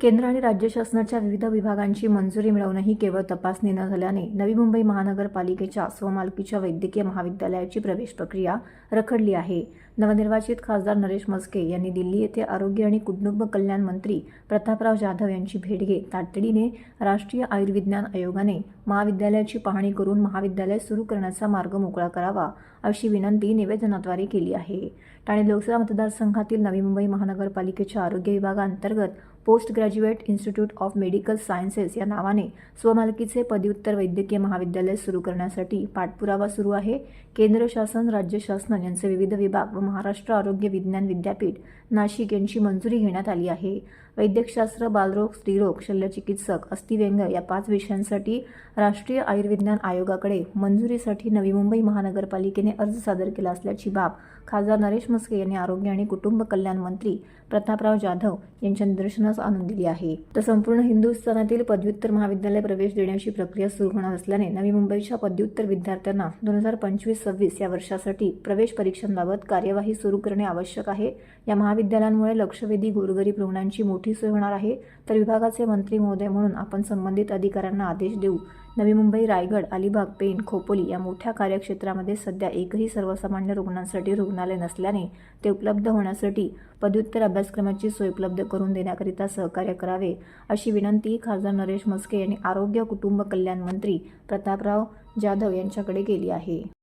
केंद्र आणि राज्य शासनाच्या विविध विभागांची मंजुरी मिळवूनही केवळ तपासणी न झाल्याने नवी मुंबई महानगरपालिकेच्या स्वमालकीच्या वैद्यकीय महाविद्यालयाची प्रवेश प्रक्रिया रखडली आहे. नवनिर्वाचित खासदार नरेश मस्के यांनी दिल्ली येथे आरोग्य आणि कुटुंब कल्याण मंत्री प्रतापराव जाधव यांची भेट घेत तातडीने राष्ट्रीय आयुर्विज्ञान आयोगाने महाविद्यालयाची पाहणी करून महाविद्यालय सुरू करण्याचा मार्ग मोकळा करावा अशी विनंती निवेदनाद्वारे केली आहे. ठाणे लोकसभा मतदारसंघातील नवी मुंबई महानगरपालिकेच्या आरोग्य विभागांतर्गत post graduate institute of medical sciences या नावाने स्वमालकीचे पदव्युत्तर वैद्यकीय महाविद्यालय सुरू करण्यासाठी पाठपुरावा सुरू आहे. केंद्र शासन राज्य शासन यांचे विविध विभाग व महाराष्ट्र आरोग्य विज्ञान विद्यापीठ नाशिक यांची मंजुरी घेण्यात आली आहे. वैद्यकशास्त्र बालरोग स्त्रीरोग शल्यचिकित्सक अस्थिव्यंग या पाच विषयांसाठी राष्ट्रीय आयुर्विज्ञान आयोगाकडे मंजुरीसाठी नवी मुंबई महानगरपालिकेने अर्ज सादर केला असल्याची बाब खासदार नरेश मस्के यांनी आरोग्य आणि कुटुंब कल्याण मंत्री प्रतापराव जाधव यांच्या निदर्शनास आणून दिली आहे. तर संपूर्ण हिंदुस्थानातील पदव्युत्तर महाविद्यालय प्रवेश देण्याची प्रक्रिया सुरू होणार असल्याने नवी मुंबईच्या पदव्युत्तर विद्यार्थ्यांना दोन हजार पंचवीस सव्वीस या वर्षासाठी प्रवेश परीक्षांबाबत कार्यवाही सुरू करणे आवश्यक आहे. या महाविद्यालयांमुळे लक्षवेधी गोरगरीब रुग्णांची मोठी सोय होणार आहे. तर विभागाचे मंत्री महोदय म्हणून आपण संबंधित अधिकाऱ्यांना आदेश देऊ. नवी मुंबई रायगड अलिबाग पेण खोपोली या मोठ्या कार्यक्षेत्रामध्ये सध्या एकही सर्वसामान्य रुग्णांसाठी रुग्णालय नसल्याने ते उपलब्ध होण्यासाठी पदव्युत्तर अभ्यासक्रमाची सोय उपलब्ध करून देण्याकरिता सहकार्य करावे अशी विनंती खासदार नरेश मस्के यांनी आरोग्य कुटुंब कल्याण मंत्री प्रतापराव जाधव यांच्याकडे केली आहे.